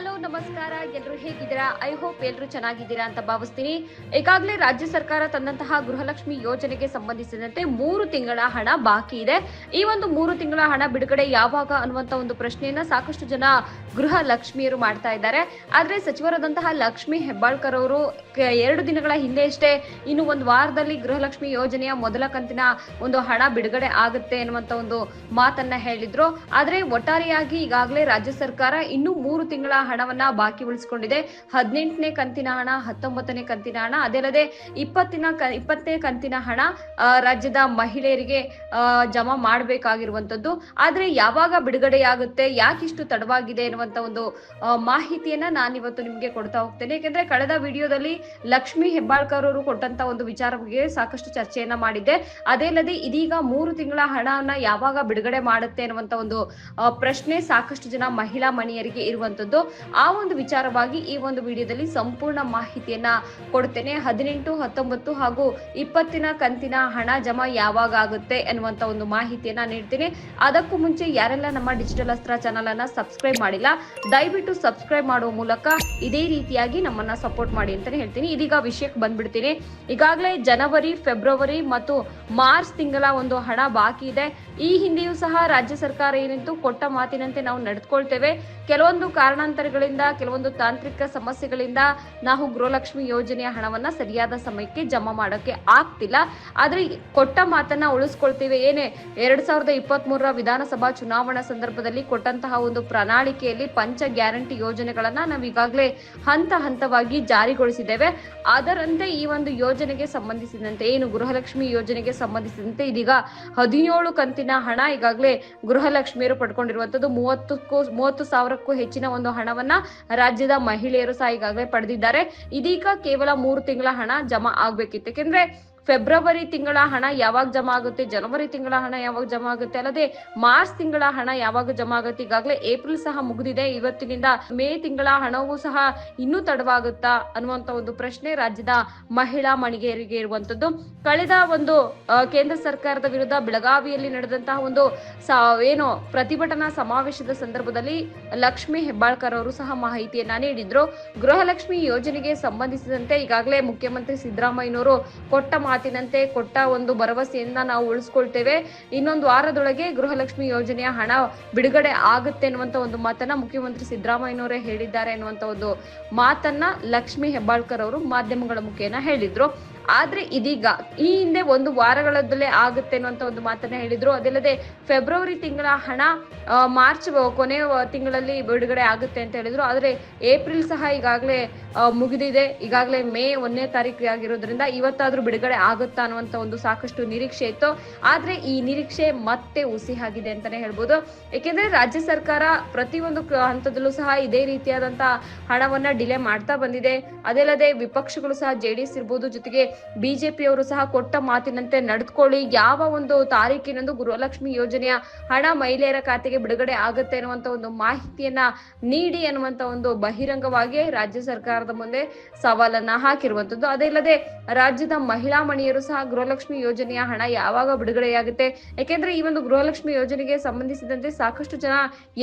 Hello, ನಮಸ್ಕಾರ. ಎಲ್ಲರೂ ಹೇಗಿದ್ದೀರಾ? ಐ ಹೋಪ್ ಎಲ್ಲರೂ ಚೆನ್ನಾಗಿದ್ದೀರಾ ಅಂತ ಭಾವಿಸ್ತೀನಿ. ಈಗಾಗಲೇ ರಾಜ್ಯ ಸರ್ಕಾರ ತಂದಂತಹ ಗೃಹಲಕ್ಷ್ಮಿ ಯೋಜನೆಗೆ ಸಂಬಂಧಿಸಿದಂತೆ ಮೂರು ತಿಂಗಳ ಹಣ ಬಾಕಿ ಇದೆ. ಈ ಒಂದು ಮೂರು ತಿಂಗಳ ಹಣ ಬಿಡುಗಡೆ ಯಾವಾಗ ಅನ್ನುವಂತ ಒಂದು ಪ್ರಶ್ನೆಯನ್ನ ಸಾಕಷ್ಟು ಜನ ಗೃಹ ಲಕ್ಷ್ಮಿಯರು ಮಾಡ್ತಾ ಇದ್ದಾರೆ. ಆದ್ರೆ ಸಚಿವರಾದಂತಹ ಲಕ್ಷ್ಮಿ ಹೆಬ್ಬಾಳ್ಕರ್ ಅವರು ಎರಡು ದಿನಗಳ ಹಿಂದೆಯಷ್ಟೇ ಇನ್ನು ಒಂದು ವಾರದಲ್ಲಿ ಗೃಹಲಕ್ಷ್ಮಿ ಯೋಜನೆಯ ಮೊದಲ ಕಂತಿನ ಒಂದು ಹಣ ಬಿಡುಗಡೆ ಆಗುತ್ತೆ ಅನ್ನುವಂತ ಒಂದು ಮಾತನ್ನ ಹೇಳಿದ್ರು. ಆದ್ರೆ ಒಟ್ಟಾರೆಯಾಗಿ ಈಗಾಗಲೇ ರಾಜ್ಯ ಸರ್ಕಾರ ಇನ್ನೂ ಮೂರು ತಿಂಗಳ ಹಣವನ್ನ ಬಾಕಿ ಉಳಿಸಿಕೊಂಡಿದೆ. ಹದಿನೆಂಟನೇ ಕಂತಿನ ಹಣ, ಹತ್ತೊಂಬತ್ತನೇ ಕಂತಿನ ಹಣ, ಅದಲ್ಲದೆ ಇಪ್ಪತ್ತಿನ ಇಪ್ಪತ್ತನೇ ಕಂತಿನ ಹಣ ರಾಜ್ಯದ ಮಹಿಳೆಯರಿಗೆ ಜಮಾ ಮಾಡಬೇಕಾಗಿರುವಂತದ್ದು ಆದ್ರೆ ಯಾವಾಗ ಬಿಡುಗಡೆಯಾಗುತ್ತೆ, ಯಾಕಿಷ್ಟು ತಡವಾಗಿದೆ ಎನ್ನುವಂತ ಒಂದು ಮಾಹಿತಿಯನ್ನ ನಾನು ಇವತ್ತು ನಿಮಗೆ ಕೊಡ್ತಾ ಹೋಗ್ತೇನೆ. ಯಾಕೆಂದ್ರೆ ಕಳೆದ ವಿಡಿಯೋದಲ್ಲಿ ಲಕ್ಷ್ಮಿ ಹೆಬ್ಬಾಳ್ಕರ್ ಅವರು ಕೊಟ್ಟಂತ ಒಂದು ವಿಚಾರ ಬಗ್ಗೆ ಸಾಕಷ್ಟು ಚರ್ಚೆಯನ್ನ ಮಾಡಿದ್ದೆ. ಅದೇ ಅಲ್ಲದೆ ಇದೀಗ ಮೂರು ತಿಂಗಳ ಹಣವನ್ನ ಯಾವಾಗ ಬಿಡುಗಡೆ ಮಾಡುತ್ತೆ ಅನ್ನುವಂತ ಒಂದು ಪ್ರಶ್ನೆ ಸಾಕಷ್ಟು ಜನ ಮಹಿಳಾ ಮಣಿಯರಿಗೆ ಇರುವಂತದ್ದು ಆ ಒಂದು ವಿಚಾರವಾಗಿ ಈ ಒಂದು ವಿಡಿಯೋದಲ್ಲಿ ಸಂಪೂರ್ಣ ಮಾಹಿತಿಯನ್ನ ಕೊಡ್ತೇನೆ. ಹದಿನೆಂಟು, ಹತ್ತೊಂಬತ್ತು ಹಾಗೂ ಇಪ್ಪತ್ತಿನ ಕಂತಿನ ಹಣ ಜಮಾ ಯಾವಾಗ ಆಗುತ್ತೆ ಅನ್ನುವಂತ ಒಂದು ಮಾಹಿತಿಯನ್ನ ನೀಡ್ತೀನಿ. ಅದಕ್ಕೂ ಮುಂಚೆ ಯಾರೆಲ್ಲ ನಮ್ಮ ಡಿಜಿಟಲ್ ಅಸ್ತ್ರ ಚಾನಲ್ ಅನ್ನ ಸಬ್ಸ್ಕ್ರೈಬ್ ಮಾಡಿಲ್ಲ, ದಯವಿಟ್ಟು ಸಬ್ಸ್ಕ್ರೈಬ್ ಮಾಡುವ ಮೂಲಕ ಇದೇ ರೀತಿಯಾಗಿ ನಮ್ಮನ್ನ ಸಪೋರ್ಟ್ ಮಾಡಿ ಅಂತಾನೆ ಹೇಳ್ತೀನಿ. ಇದೀಗ ವಿಷಯಕ್ಕೆ ಬಂದ್ಬಿಡ್ತೀನಿ. ಈಗಾಗಲೇ ಜನವರಿ, ಫೆಬ್ರವರಿ ಮತ್ತು ಮಾರ್ಚ್ ತಿಂಗಳ ಒಂದು ಹಣ ಬಾಕಿ ಇದೆ. ಈ ಹಿಂದೆಯೂ ಸಹ ರಾಜ್ಯ ಸರ್ಕಾರ ಏನಿತ್ತು, ಕೊಟ್ಟ ಮಾತಿನಂತೆ ನಾವು ನಡೆದುಕೊಳ್ತೇವೆ. ಕೆಲವೊಂದು ಕಾರಣಾಂತರಗಳಿಂದ, ಕೆಲವೊಂದು ತಾಂತ್ರಿಕ ಸಮಸ್ಯೆಗಳಿಂದ ನಾವು ಗೃಹಲಕ್ಷ್ಮಿ ಯೋಜನೆಯ ಹಣವನ್ನ ಸರಿಯಾದ ಸಮಯಕ್ಕೆ ಜಮಾ ಮಾಡೋಕೆ ಆಗ್ತಿಲ್ಲ. ಆದ್ರೆ ಕೊಟ್ಟ ಮಾತನ್ನ ಉಳಿಸ್ಕೊಳ್ತೇವೆ. ಏನೇ, ಎರಡ್ ಸಾವಿರದ ಇಪ್ಪತ್ತ್ ವಿಧಾನಸಭಾ ಚುನಾವಣಾ ಸಂದರ್ಭದಲ್ಲಿ ಕೊಟ್ಟಂತಹ ಒಂದು ಪ್ರಣಾಳಿಕೆಯಲ್ಲಿ ಪಂಚ ಗ್ಯಾರಂಟಿ ಯೋಜನೆಗಳನ್ನ ನಾವು ಈಗಾಗಲೇ ಹಂತ ಹಂತವಾಗಿ ಜಾರಿಗೊಳಿಸಿದ್ದೇವೆ. ಅದರಂತೆ ಈ ಒಂದು ಯೋಜನೆಗೆ ಸಂಬಂಧಿಸಿದಂತೆ ಏನು ಗೃಹಲಕ್ಷ್ಮಿ ಯೋಜನೆಗೆ ಸಂಬಂಧಿಸಿದಂತೆ ಇದೀಗ ಹದಿನೇಳು ಕಂತಿನ ಹಣ ಈಗಾಗಲೇ ಗೃಹಲಕ್ಷ್ಮಿಯರು ಪಡ್ಕೊಂಡಿರುವಂತದ್ದು ಮೂವತ್ತಕ್ಕೂ, ಮೂವತ್ತು ಸಾವಿರಕ್ಕೂ ಹೆಚ್ಚಿನ ಒಂದು ಹಣವನ್ನ ರಾಜ್ಯದ ಮಹಿಳೆಯರು ಸಹ ಈಗಾಗಲೇ ಪಡೆದಿದ್ದಾರೆ. ಇದೀಗ ಕೇವಲ ಮೂರು ತಿಂಗಳ ಹಣ ಜಮಾ ಆಗ್ಬೇಕಿತ್ತು. ಯಾಕೆಂದ್ರೆ ಫೆಬ್ರವರಿ ತಿಂಗಳ ಹಣ ಯಾವಾಗ ಜಮಾ ಆಗುತ್ತೆ, ಜನವರಿ ತಿಂಗಳ ಹಣ ಯಾವಾಗ ಜಮಾ ಆಗುತ್ತೆ, ಅಲ್ಲದೆ ಮಾರ್ಚ್ ತಿಂಗಳ ಹಣ ಯಾವಾಗ ಜಮಾ ಆಗುತ್ತೆ, ಈಗಾಗಲೇ ಏಪ್ರಿಲ್ ಸಹ ಮುಗಿದಿದೆ. ಇವತ್ತಿನಿಂದ ಮೇ ತಿಂಗಳ ಹಣವೂ ಸಹ ಇನ್ನೂ ತಡವಾಗುತ್ತಾ ಅನ್ನುವಂತ ಒಂದು ಪ್ರಶ್ನೆ ರಾಜ್ಯದ ಮಹಿಳಾ ಮಣಿಗೆಯರಿಗೆ ಇರುವಂತದ್ದು. ಕಳೆದ ಒಂದು ಕೇಂದ್ರ ಸರ್ಕಾರದ ವಿರುದ್ಧ ಬೆಳಗಾವಿಯಲ್ಲಿ ನಡೆದಂತಹ ಒಂದು ಏನು ಪ್ರತಿಭಟನಾ ಸಮಾವೇಶದ ಸಂದರ್ಭದಲ್ಲಿ ಲಕ್ಷ್ಮಿ ಹೆಬ್ಬಾಳ್ಕರ್ ಅವರು ಸಹ ಮಾಹಿತಿಯನ್ನ ನೀಡಿದ್ರು. ಗೃಹಲಕ್ಷ್ಮಿ ಯೋಜನೆಗೆ ಸಂಬಂಧಿಸಿದಂತೆ ಈಗಾಗಲೇ ಮುಖ್ಯಮಂತ್ರಿ ಸಿದ್ದರಾಮಯ್ಯನವರು ಕೊಟ್ಟ ಮಾತಿನಂತೆ ಕೊಟ್ಟ ಒಂದು ಭರವಸೆಯನ್ನ ನಾವು ಉಳಿಸ್ಕೊಳ್ತೇವೆ. ಇನ್ನೊಂದು ವಾರದೊಳಗೆ ಗೃಹಲಕ್ಷ್ಮಿ ಯೋಜನೆಯ ಹಣ ಬಿಡುಗಡೆ ಆಗುತ್ತೆ ಅನ್ನುವಂತ ಒಂದು ಮಾತನ್ನ ಮುಖ್ಯಮಂತ್ರಿ ಸಿದ್ದರಾಮಯ್ಯನವರೇ ಹೇಳಿದ್ದಾರೆ ಅನ್ನುವಂತ ಒಂದು ಮಾತನ್ನ ಲಕ್ಷ್ಮಿ ಹೆಬ್ಬಾಳ್ಕರ್ ಅವರು ಮಾಧ್ಯಮಗಳ ಮುಖೇನ ಹೇಳಿದ್ರು. ಆದ್ರೆ ಇದೀಗ ಈ ಹಿಂದೆ ಒಂದು ವಾರಗಳದಲ್ಲೇ ಆಗುತ್ತೆ ಅನ್ನುವಂತ ಒಂದು ಮಾತನ್ನ ಹೇಳಿದ್ರು. ಅದಲ್ಲದೆ ಫೆಬ್ರವರಿ ತಿಂಗಳ ಹಣ ಮಾರ್ಚ್ ಕೊನೆ ತಿಂಗಳಲ್ಲಿ ಬಿಡುಗಡೆ ಆಗುತ್ತೆ ಅಂತ ಹೇಳಿದ್ರು. ಆದ್ರೆ ಏಪ್ರಿಲ್ ಸಹ ಈಗಾಗಲೇ ಮುಗಿದಿದೆ. ಈಗಾಗಲೇ ಮೇ ಒಂದನೇ ತಾರೀಕು ಆಗಿರೋದ್ರಿಂದ ಇವತ್ತಾದ್ರೂ ಬಿಡುಗಡೆ ಆಗುತ್ತಾ ಅನ್ನುವಂತ ಒಂದು ಸಾಕಷ್ಟು ನಿರೀಕ್ಷೆ ಇತ್ತು. ಆದ್ರೆ ಈ ನಿರೀಕ್ಷೆ ಮತ್ತೆ ಹುಸಿ ಆಗಿದೆ ಅಂತಾನೆ ಹೇಳ್ಬೋದು. ಏಕೆಂದ್ರೆ ರಾಜ್ಯ ಸರ್ಕಾರ ಪ್ರತಿಯೊಂದು ಹಂತದಲ್ಲೂ ಸಹ ಇದೇ ರೀತಿಯಾದಂತಹ ಹಣವನ್ನ ಡಿಲೇ ಮಾಡ್ತಾ ಬಂದಿದೆ. ಅದಲ್ಲದೆ ವಿಪಕ್ಷಗಳು ಸಹ ಜೆಡಿಎಸ್ ಇರ್ಬೋದು ಜೊತೆಗೆ ಬಿಜೆಪಿಯವರು ಸಹ ಕೊಟ್ಟ ಮಾತಿನಂತೆ ನಡೆದುಕೊಳ್ಳಿ ಯಾವ ಒಂದು ತಾರೀಕಿನಂದು ಗೃಹಲಕ್ಷ್ಮಿ ಯೋಜನೆಯ ಹಣ ಮಹಿಳೆಯರ ಖಾತೆಗೆ ಬಿಡುಗಡೆ ಆಗುತ್ತೆ ಅನ್ನುವಂತ ಒಂದು ಮಾಹಿತಿಯನ್ನ ನೀಡಿ ಅನ್ನುವಂತ ಒಂದು ಬಹಿರಂಗವಾಗಿ ರಾಜ್ಯ ಸರ್ಕಾರದ ಮುಂದೆ ಸವಾಲನ್ನ ಹಾಕಿರುವಂತದ್ದು. ಅದೇ ರಾಜ್ಯದ ಮಹಿಳಾ ಮಣಿಯರು ಸಹ ಗೃಹಲಕ್ಷ್ಮಿ ಯೋಜನೆಯ ಹಣ ಯಾವಾಗ ಬಿಡುಗಡೆಯಾಗುತ್ತೆ? ಯಾಕೆಂದ್ರೆ ಈ ಒಂದು ಗೃಹಲಕ್ಷ್ಮಿ ಯೋಜನೆಗೆ ಸಂಬಂಧಿಸಿದಂತೆ ಸಾಕಷ್ಟು ಜನ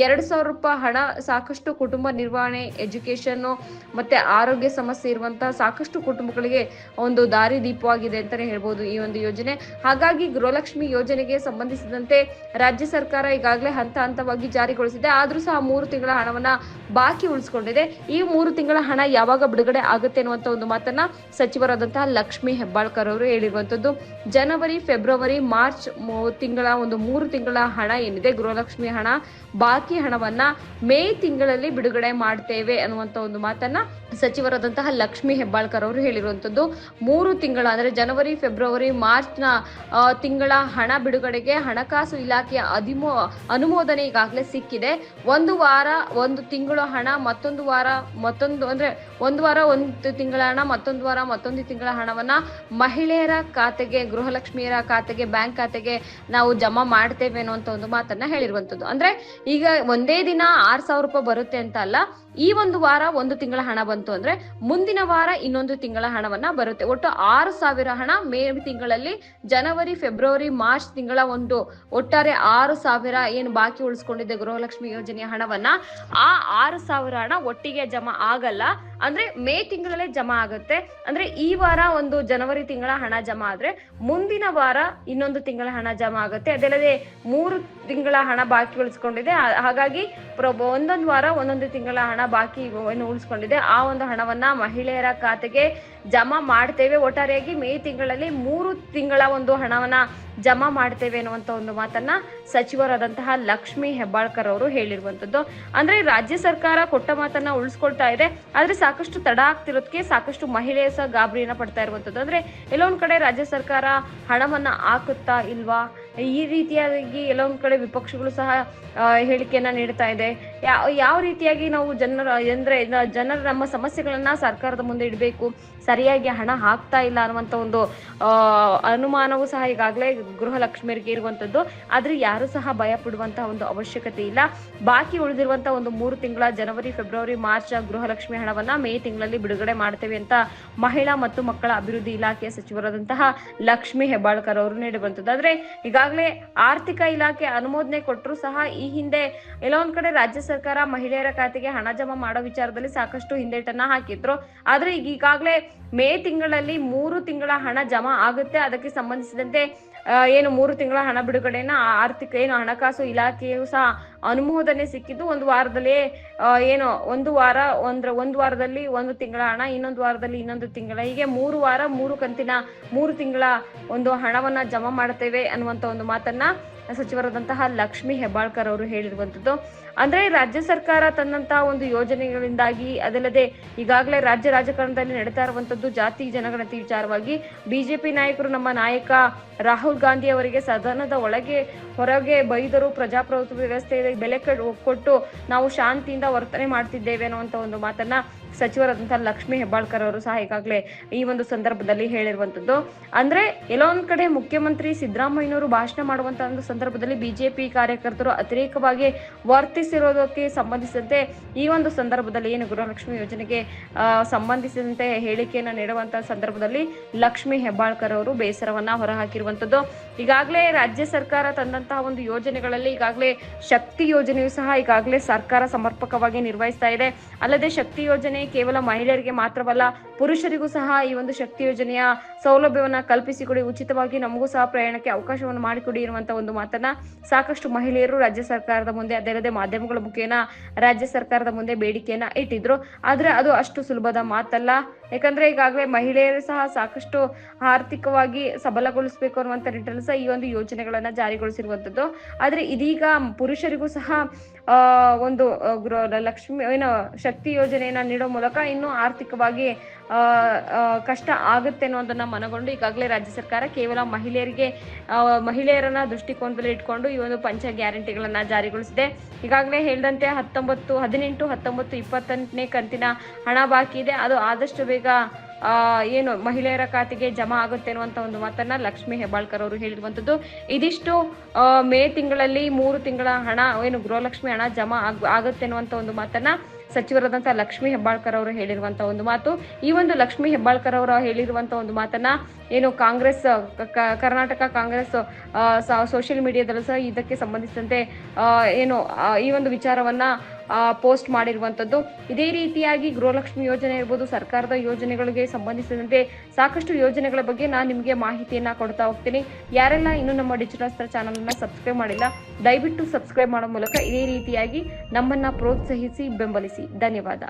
ಎರಡ್ ಸಾವಿರ ರೂಪಾಯಿ ಹಣ, ಸಾಕಷ್ಟು ಕುಟುಂಬ ನಿರ್ವಹಣೆ ಎಜುಕೇಶನ್ ಮತ್ತೆ ಆರೋಗ್ಯ ಸಮಸ್ಯೆ ಇರುವಂತಹ ಸಾಕಷ್ಟು ಕುಟುಂಬಗಳಿಗೆ ಒಂದು ದಾರಿದೀಪವಾಗಿದೆ ಅಂತಾನೆ ಹೇಳ್ಬೋದು ಈ ಒಂದು ಯೋಜನೆ. ಹಾಗಾಗಿ ಗೃಹಲಕ್ಷ್ಮಿ ಯೋಜನೆಗೆ ಸಂಬಂಧಿಸಿದಂತೆ ರಾಜ್ಯ ಸರ್ಕಾರ ಈಗಾಗಲೇ ಹಂತ ಹಂತವಾಗಿ ಜಾರಿಗೊಳಿಸಿದೆ. ಆದರೂ ಸಹ ಮೂರು ತಿಂಗಳ ಹಣವನ್ನ ಬಾಕಿ ಉಳಿಸಿಕೊಂಡಿದೆ. ಈ ಮೂರು ತಿಂಗಳ ಹಣ ಯಾವಾಗ ಬಿಡುಗಡೆ ಆಗುತ್ತೆ ಅನ್ನುವಂತ ಒಂದು ಮಾತನ್ನ ಸಚಿವರಾದಂತಹ ಲಕ್ಷ್ಮಿ ಹೆಬ್ಬಾಳ್ಕರ್ ಅವರು ಹೇಳಿರುವಂತದ್ದು. ಜನವರಿ, ಫೆಬ್ರವರಿ, ಮಾರ್ಚ್ ತಿಂಗಳ ಒಂದು ಮೂರು ತಿಂಗಳ ಹಣ ಏನಿದೆ? ಗೃಹಲಕ್ಷ್ಮಿ ಹಣ ಬಾಕಿ ಹಣವನ್ನ ಮೇ ತಿಂಗಳಲ್ಲಿ ಬಿಡುಗಡೆ ಮಾಡ್ತೇವೆ ಅನ್ನುವಂತ ಒಂದು ಮಾತನ್ನ ಸಚಿವರಾದಂತಹ ಲಕ್ಷ್ಮಿ ಹೆಬ್ಬಾಳ್ಕರ್ ಅವರು ಹೇಳಿರುವಂತದ್ದು. ಮೂರು ತಿಂಗಳ ಅಂದ್ರೆ ಜನವರಿ, ಫೆಬ್ರವರಿ, ಮಾರ್ಚ್ನ ತಿಂಗಳ ಹಣ ಬಿಡುಗಡೆಗೆ ಹಣಕಾಸು ಇಲಾಖೆಯ ಅಧಿಮೋ ಅನುಮೋದನೆ ಈಗಾಗಲೇ ಸಿಕ್ಕಿದೆ. ಒಂದು ವಾರ, ಒಂದು ತಿಂಗಳ ಹಣ, ಮತ್ತೊಂದು ವಾರ, ಮತ್ತೊಂದು ಅಂದ್ರೆ ಒಂದು ವಾರ, ಒಂದು ತಿಂಗಳ ಹಣ, ಮತ್ತೊಂದು ವಾರ, ಮತ್ತೊಂದು ತಿಂಗಳ ಹಣವನ್ನ ಮಹಿಳೆಯರ ಖಾತೆಗೆ, ಗೃಹಲಕ್ಷ್ಮಿಯರ ಖಾತೆಗೆ, ಬ್ಯಾಂಕ್ ಖಾತೆಗೆ ನಾವು ಜಮಾ ಮಾಡ್ತೇವೆ ಅನ್ನುವಂತ ಒಂದು ಮಾತನ್ನ ಹೇಳಿರುವಂತದ್ದು. ಅಂದ್ರೆ ಈಗ ಒಂದೇ ದಿನ ಆರ್ ಸಾವಿರ ರೂಪಾಯಿ ಬರುತ್ತೆ ಅಂತ ಅಲ್ಲ, ಈ ಒಂದು ವಾರ ಒಂದು ತಿಂಗಳ ಹಣ ಬಂತು ಅಂದ್ರೆ ಮುಂದಿನ ವಾರ ಇನ್ನೊಂದು ತಿಂಗಳ ಹಣವನ್ನ ಬರುತ್ತೆ. ಒಟ್ಟು ಆರು ಸಾವಿರ ಹಣ ಮೇ ತಿಂಗಳಲ್ಲಿ ಜನವರಿ, ಫೆಬ್ರವರಿ, ಮಾರ್ಚ್ ತಿಂಗಳ ಒಂದು ಒಟ್ಟಾರೆ ಆರು ಸಾವಿರ ಏನು ಬಾಕಿ ಉಳಿಸ್ಕೊಂಡಿದ್ದೆ ಗೃಹಲಕ್ಷ್ಮಿ ಯೋಜನೆಯ ಹಣವನ್ನ. ಆ ಆರು ಸಾವಿರ ಹಣ ಒಟ್ಟಿಗೆ ಜಮಾ ಆಗಲ್ಲ, ಅಂದ್ರೆ ಮೇ ತಿಂಗಳಲ್ಲೇ ಜಮಾ ಆಗುತ್ತೆ. ಅಂದ್ರೆ ಈ ವಾರ ಒಂದು ಜನವರಿ ತಿಂಗಳ ಹಣ ಜಮಾ ಆದ್ರೆ ಮುಂದಿನ ವಾರ ಇನ್ನೊಂದು ತಿಂಗಳ ಹಣ ಜಮಾ ಆಗುತ್ತೆ. ಅದಲ್ಲದೆ ಮೂರು ತಿಂಗಳ ಹಣ ಬಾಕಿ ಉಳಿಸ್ಕೊಂಡಿದೆ. ಹಾಗಾಗಿ ಒಂದೊಂದು ವಾರ ಒಂದೊಂದು ತಿಂಗಳ ಹಣ ಬಾಕಿ ಏನು ಉಳಿಸ್ಕೊಂಡಿದೆ. ಆ ಒಂದು ಹಣವನ್ನ ಮಹಿಳೆಯರ ಖಾತೆಗೆ ಜಮಾ ಮಾಡ್ತೇವೆ. ಒಟ್ಟಾರೆಯಾಗಿ ಮೇ ತಿಂಗಳಲ್ಲಿ ಮೂರು ತಿಂಗಳ ಒಂದು ಹಣವನ್ನ ಜಮಾ ಮಾಡ್ತೇವೆ ಅನ್ನುವಂತ ಒಂದು ಮಾತನ್ನ ಸಚಿವರಾದಂತಹ ಲಕ್ಷ್ಮಿ ಹೆಬ್ಬಾಳ್ಕರ್ ಅವರು ಹೇಳಿರುವಂತದ್ದು. ಅಂದ್ರೆ ರಾಜ್ಯ ಸರ್ಕಾರ ಕೊಟ್ಟ ಮಾತನ್ನ ಉಳಿಸ್ಕೊಳ್ತಾ ಇದೆ. ಆದ್ರೆ ಸಾಕಷ್ಟು ತಡ ಆಗ್ತಿರೋದಕ್ಕೆ ಸಾಕಷ್ಟು ಮಹಿಳೆಯರು ಸಹ ಗಾಬರಿಯನ್ನ ಪಡ್ತಾ ಇರುವಂತದ್ದು. ಅಂದ್ರೆ ಎಲ್ಲೊಂದ್ ಕಡೆ ರಾಜ್ಯ ಸರ್ಕಾರ ಹಣವನ್ನ ಹಾಕುತ್ತಾ ಇಲ್ವಾ? ಈ ರೀತಿಯಾಗಿ ಕೆಲವೊಂದ್ ಕಡೆ ವಿಪಕ್ಷಗಳು ಸಹ ಹೇಳಿಕೆಯನ್ನ ನೀಡ್ತಾ ಇದೆ. ಯಾವ ಯಾವ ರೀತಿಯಾಗಿ ನಾವು ಜನರ, ಅಂದ್ರೆ ಜನರ ನಮ್ಮ ಸಮಸ್ಯೆಗಳನ್ನ ಸರ್ಕಾರದ ಮುಂದೆ ಇಡಬೇಕು, ಸರಿಯಾಗಿ ಹಣ ಹಾಕ್ತಾ ಇಲ್ಲ ಅನ್ನುವಂತ ಒಂದು ಅನುಮಾನವೂ ಸಹ ಈಗಾಗಲೇ ಗೃಹಲಕ್ಷ್ಮಿಯರಿಗೆ ಇರುವಂತದ್ದು. ಆದ್ರೆ ಯಾರು ಸಹ ಭಯ ಪಡುವಂತಹ ಒಂದು ಅವಶ್ಯಕತೆ ಇಲ್ಲ. ಬಾಕಿ ಉಳಿದಿರುವಂತ ಒಂದು ಮೂರು ತಿಂಗಳ ಜನವರಿ, ಫೆಬ್ರವರಿ, ಮಾರ್ಚ್ ಗೃಹಲಕ್ಷ್ಮಿ ಹಣವನ್ನ ಮೇ ತಿಂಗಳಲ್ಲಿ ಬಿಡುಗಡೆ ಮಾಡ್ತೇವೆ ಅಂತ ಮಹಿಳಾ ಮತ್ತು ಮಕ್ಕಳ ಅಭಿವೃದ್ಧಿ ಇಲಾಖೆಯ ಸಚಿವರಾದಂತಹ ಲಕ್ಷ್ಮಿ ಹೆಬ್ಬಾಳ್ಕರ್ ಅವರು ನೀಡುವಂತದ್ದು ಆದ್ರೆ ಈಗಾಗಲೇ ಆರ್ಥಿಕ ಇಲಾಖೆ ಅನುಮೋದನೆ ಕೊಟ್ಟರು ಸಹ ಈ ಹಿಂದೆ ಎಲ್ಲೋ ಒಂದ್ ಕಡೆ ರಾಜ್ಯ ಸರ್ಕಾರ ಮಹಿಳೆಯರ ಖಾತೆಗೆ ಹಣ ಜಮಾ ಮಾಡೋ ವಿಚಾರದಲ್ಲಿ ಸಾಕಷ್ಟು ಹಿಂದೇಟನ್ನ ಹಾಕಿದ್ರು. ಆದ್ರೆ ಈಗ ಈಗಾಗಲೇ ಮೇ ತಿಂಗಳಲ್ಲಿ ಮೂರು ತಿಂಗಳ ಹಣ ಜಮಾ ಆಗುತ್ತೆ. ಅದಕ್ಕೆ ಸಂಬಂಧಿಸಿದಂತೆ ಏನು ಮೂರು ತಿಂಗಳ ಹಣ ಬಿಡುಗಡೆನ ಆರ್ಥಿಕ, ಏನು ಹಣಕಾಸು ಇಲಾಖೆಯು ಸಹ ಅನುಮೋದನೆ ಸಿಕ್ಕಿದ್ದು ಒಂದು ವಾರದಲ್ಲಿ ಏನು ಒಂದು ವಾರ, ಒಂದ್ರ, ಒಂದು ವಾರದಲ್ಲಿ ಒಂದು ತಿಂಗಳ ಹಣ, ಇನ್ನೊಂದು ವಾರದಲ್ಲಿ ಇನ್ನೊಂದು ತಿಂಗಳ. ಹೀಗೆ ಮೂರು ವಾರ, ಮೂರು ಕಂತಿನ ಮೂರು ತಿಂಗಳ ಒಂದು ಹಣವನ್ನ ಜಮಾ ಮಾಡ್ತೇವೆ ಅನ್ನುವಂತ ಒಂದು ಮಾತನ್ನ ಸಚಿವರಾದಂತಹ ಲಕ್ಷ್ಮಿ ಹೆಬ್ಬಾಳ್ಕರ್ ಅವರು ಹೇಳಿರುವಂತದ್ದು. ಅಂದ್ರೆ ರಾಜ್ಯ ಸರ್ಕಾರ ತನ್ನಂತಹ ಒಂದು ಯೋಜನೆಗಳಿಂದಾಗಿ ಅದಲ್ಲದೆ ಈಗಾಗಲೇ ರಾಜ್ಯ ರಾಜಕಾರಣದಲ್ಲಿ ನಡೀತಾ ಇರುವಂತದ್ದು ಜಾತಿ ಜನಗಣತಿ ವಿಚಾರವಾಗಿ ಬಿಜೆಪಿ ನಾಯಕರು ನಮ್ಮ ನಾಯಕ ರಾಹುಲ್ ಗಾಂಧಿ ಅವರಿಗೆ ಸದನದ ಒಳಗೆ ಹೊರಗೆ ಬೈದರು ಪ್ರಜಾಪ್ರಭುತ್ವ ವ್ಯವಸ್ಥೆ ಬೆಲೆ ಕೊಟ್ಟು ನಾವು ಶಾಂತಿಯಿಂದ ವರ್ತನೆ ಮಾಡ್ತಿದ್ದೇವೆ ಅನ್ನುವಂತ ಒಂದು ಮಾತನ್ನ ಸಚಿವರಾದಂತಹ ಲಕ್ಷ್ಮಿ ಹೆಬ್ಬಾಳ್ಕರ್ ಅವರು ಸಹ ಈಗಾಗಲೇ ಈ ಒಂದು ಸಂದರ್ಭದಲ್ಲಿ ಹೇಳಿರುವಂತದ್ದು. ಅಂದ್ರೆ ಎಲ್ಲೋ ಒಂದ್ ಕಡೆ ಮುಖ್ಯಮಂತ್ರಿ ಸಿದ್ದರಾಮಯ್ಯನವರು ಭಾಷಣ ಮಾಡುವಂತ ಒಂದು ಸಂದರ್ಭದಲ್ಲಿ ಬಿಜೆಪಿ ಕಾರ್ಯಕರ್ತರು ಅತಿರೇಕವಾಗಿ ವರ್ತಿಸಿರೋದಕ್ಕೆ ಸಂಬಂಧಿಸಿದಂತೆ ಈ ಒಂದು ಸಂದರ್ಭದಲ್ಲಿ ಏನು ಗೃಹಲಕ್ಷ್ಮಿ ಯೋಜನೆಗೆ ಸಂಬಂಧಿಸಿದಂತೆ ಹೇಳಿಕೆಯನ್ನು ನೀಡುವಂತಹ ಸಂದರ್ಭದಲ್ಲಿ ಲಕ್ಷ್ಮಿ ಹೆಬ್ಬಾಳ್ಕರ್ ಅವರು ಬೇಸರವನ್ನ ಹೊರಹಾಕಿರುವಂತದ್ದು. ಈಗಾಗಲೇ ರಾಜ್ಯ ಸರ್ಕಾರ ತಂದಂತಹ ಒಂದು ಯೋಜನೆಗಳಲ್ಲಿ ಈಗಾಗಲೇ ಶಕ್ತಿ ಯೋಜನೆಯು ಸಹ ಈಗಾಗಲೇ ಸರ್ಕಾರ ಸಮರ್ಪಕವಾಗಿ ನಿರ್ವಹಿಸ್ತಾ ಇದೆ. ಅಲ್ಲದೆ ಶಕ್ತಿ ಯೋಜನೆ ಕೇವಲ ಮಹಿಳೆಯರಿಗೆ ಮಾತ್ರವಲ್ಲ, ಪುರುಷರಿಗೂ ಸಹ ಈ ಒಂದು ಶಕ್ತಿ ಯೋಜನೆಯ ಸೌಲಭ್ಯವನ್ನ ಕಲ್ಪಿಸಿಕೊಡಿ, ಉಚಿತವಾಗಿ ನಮಗೂ ಸಹ ಪ್ರಯಾಣಕ್ಕೆ ಅವಕಾಶವನ್ನು ಮಾಡಿಕೊಡಿ ಇರುವಂತಹ ಒಂದು ಮಾತನ್ನ ಸಾಕಷ್ಟು ಮಹಿಳೆಯರು ರಾಜ್ಯ ಸರ್ಕಾರದ ಮುಂದೆ ಅದಲ್ಲದೆ ಮಾಧ್ಯಮಗಳ ಮುಖೇನ ರಾಜ್ಯ ಸರ್ಕಾರದ ಮುಂದೆ ಬೇಡಿಕೆಯನ್ನ ಇಟ್ಟಿದ್ರು. ಆದ್ರೆ ಅದು ಅಷ್ಟು ಸುಲಭದ ಮಾತಲ್ಲ. ಯಾಕಂದ್ರೆ ಈಗಾಗಲೇ ಮಹಿಳೆಯರು ಸಹ ಸಾಕಷ್ಟು ಆರ್ಥಿಕವಾಗಿ ಸಬಲಗೊಳಿಸಬೇಕು ಅನ್ನುವಂತ ನಿಟ್ಟಿನಲ್ಲಿ ಸಹ ಈ ಒಂದು ಯೋಜನೆಗಳನ್ನ ಜಾರಿಗೊಳಿಸಿರುವಂತದ್ದು. ಆದ್ರೆ ಇದೀಗ ಪುರುಷರಿಗೂ ಸಹ ಒಂದು ಲಕ್ಷ್ಮಿ, ಏನೋ ಶಕ್ತಿ ಯೋಜನೆಯನ್ನ ನೀಡೋ ಮೂಲಕ ಇನ್ನು ಆರ್ಥಿಕವಾಗಿ ಕಷ್ಟ ಆಗುತ್ತೆ ಅನ್ನೋದನ್ನ ಮನಗೊಂಡು ಈಗಾಗಲೇ ರಾಜ್ಯ ಸರ್ಕಾರ ಕೇವಲ ಮಹಿಳೆಯರಿಗೆ ಮಹಿಳೆಯರನ್ನ ದೃಷ್ಟಿಕೋನದಲ್ಲಿ ಇಟ್ಕೊಂಡು ಈ ಒಂದು ಪಂಚ ಗ್ಯಾರಂಟಿಗಳನ್ನ ಜಾರಿಗೊಳಿಸಿದೆ. ಈಗಾಗಲೇ ಹೇಳಿದಂತೆ ಹತ್ತೊಂಬತ್ತು, ಹದಿನೆಂಟು, ಹತ್ತೊಂಬತ್ತು ಇಪ್ಪತ್ತೆಂಟನೇ ಕಂತಿನ ಹಣ ಬಾಕಿ ಇದೆ. ಅದು ಆದಷ್ಟು ಬೇಗ ಏನು ಮಹಿಳೆಯರ ಖಾತೆಗೆ ಜಮಾ ಆಗುತ್ತೆ ಅನ್ನುವಂತ ಒಂದು ಮಾತನ್ನ ಲಕ್ಷ್ಮಿ ಹೆಬ್ಬಾಳ್ಕರ್ ಅವರು ಹೇಳಿರುವಂತದ್ದು. ಇದಿಷ್ಟು ಮೇ ತಿಂಗಳಲ್ಲಿ ಮೂರು ತಿಂಗಳ ಹಣ, ಏನು ಗೃಹಲಕ್ಷ್ಮಿ ಹಣ ಜಮಾ ಆಗ್- ಆಗುತ್ತೆ ಅನ್ನುವಂತ ಒಂದು ಮಾತನ್ನ ಸಚಿವರಾದಂತಹ ಲಕ್ಷ್ಮಿ ಹೆಬ್ಬಾಳ್ಕರ್ ಅವರು ಹೇಳಿರುವಂತ ಒಂದು ಮಾತು. ಈ ಒಂದು ಲಕ್ಷ್ಮಿ ಹೆಬ್ಬಾಳ್ಕರ್ ಅವರು ಹೇಳಿರುವಂತ ಒಂದು ಮಾತನ್ನ ಏನು ಕಾಂಗ್ರೆಸ್ ಕರ್ನಾಟಕ ಕಾಂಗ್ರೆಸ್ ಸೋಷಿಯಲ್ ಮೀಡಿಯಾದಲ್ಲೂ ಸಹ ಇದಕ್ಕೆ ಸಂಬಂಧಿಸಿದಂತೆ ಏನು ಈ ಒಂದು ವಿಚಾರವನ್ನ ಪೋಸ್ಟ್ ಮಾಡಿರುವಂತದ್ದು. ಇದೇ ರೀತಿಯಾಗಿ ಗೃಹಲಕ್ಷ್ಮಿ ಯೋಜನೆ ಇರ್ಬೋದು, ಸರ್ಕಾರದ ಯೋಜನೆಗಳಿಗೆ ಸಂಬಂಧಿಸಿದಂತೆ ಸಾಕಷ್ಟು ಯೋಜನೆಗಳ ಬಗ್ಗೆ ನಾನು ನಿಮಗೆ ಮಾಹಿತಿಯನ್ನ ಕೊಡ್ತಾ ಹೋಗ್ತೀನಿ. ಯಾರೆಲ್ಲ ಇನ್ನು ನಮ್ಮ ಡಿಜಿಟಲ್ ಅಸ್ತ್ರ ಚಾನಲ್ ಅನ್ನ ಸಬ್ಸ್ಕ್ರೈಬ್ ಮಾಡಿಲ್ಲ, ದಯವಿಟ್ಟು ಸಬ್ಸ್ಕ್ರೈಬ್ ಮಾಡೋ ಮೂಲಕ ಇದೇ ರೀತಿಯಾಗಿ ನಮ್ಮನ್ನ ಪ್ರೋತ್ಸಾಹಿಸಿ, ಬೆಂಬಲಿಸಿ. ಧನ್ಯವಾದ.